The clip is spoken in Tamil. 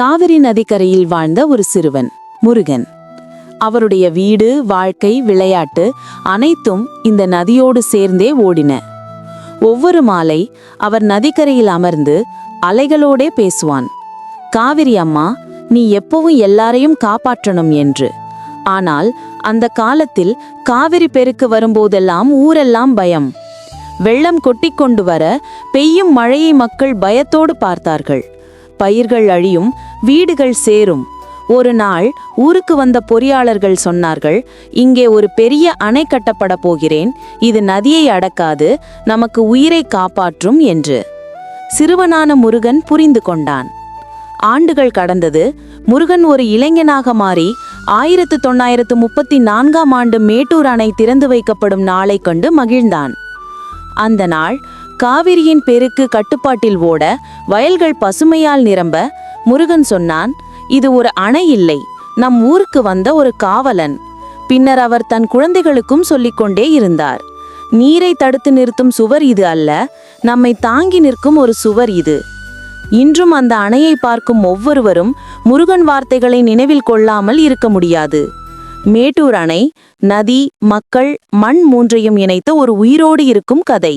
காவிரி நதிக்கரையில் வாழ்ந்த ஒரு சிறுவன் முருகன். அவருடைய வீடு வாழ்க்கை விளையாட்டு அனைத்தும் இந்த நதியோடு சேர்ந்தே ஓடின. ஒவ்வொரு மாலை அவர் நதிக்கரையில் அமர்ந்து அலைகளோடே பேசுவான். காவிரி அம்மா நீ எப்பவும் எல்லாரையும் காப்பாற்றணும் என்று. ஆனால் அந்த காலத்தில் காவிரி பெருக்கு வரும்போதெல்லாம் ஊரெல்லாம் பயம். வெள்ளம் கொட்டிக்கொண்டு வர பெய்யும் மழையை மக்கள் பயத்தோடு பார்த்தார்கள். பயிர்கள் அழியும் வீடுகள் சேரும். ஒரு நாள் ஊருக்கு வந்த பொறியாளர்கள் சொன்னார்கள் இங்கே ஒரு பெரிய அணை கட்டப்பட போகிறேன் இது நதியை அடக்காது நமக்கு உயிரை காப்பாற்றும் என்று. சிறுவனான முருகன் புரிந்து கொண்டான். ஆண்டுகள் கடந்தது முருகன் ஒரு இளைஞனாக மாறி ஆயிரத்து தொள்ளாயிரத்து முப்பத்தி நான்காம் ஆண்டு மேட்டூர் அணை திறந்து வைக்கப்படும் நாளை கண்டு மகிழ்ந்தான். அந்த நாள் காவிரியின் பெருக்கு கட்டுப்பாட்டில் ஓட வயல்கள் பசுமையால் நிரம்ப முருகன் சொன்னான் இது ஒரு அணை இல்லை. நம் ஊருக்கு வந்த ஒரு காவலன். பின்னர் அவர் தன் குழந்தைகளுக்கும் சொல்லிக்கொண்டே இருந்தார் நீரை தடுத்து நிறுத்தும் சுவர் இது அல்ல நம்மை தாங்கி நிற்கும் ஒரு சுவர் இது. இன்றும் அந்த அணையை பார்க்கும் ஒவ்வொருவரும் முருகன் வார்த்தைகளை நினைவில் கொள்ளாமல் இருக்க முடியாது. மேட்டூர் அணை நதி மக்கள் மண் மூன்றையும் இணைத்த ஒரு உயிரோடு இருக்கும் கதை.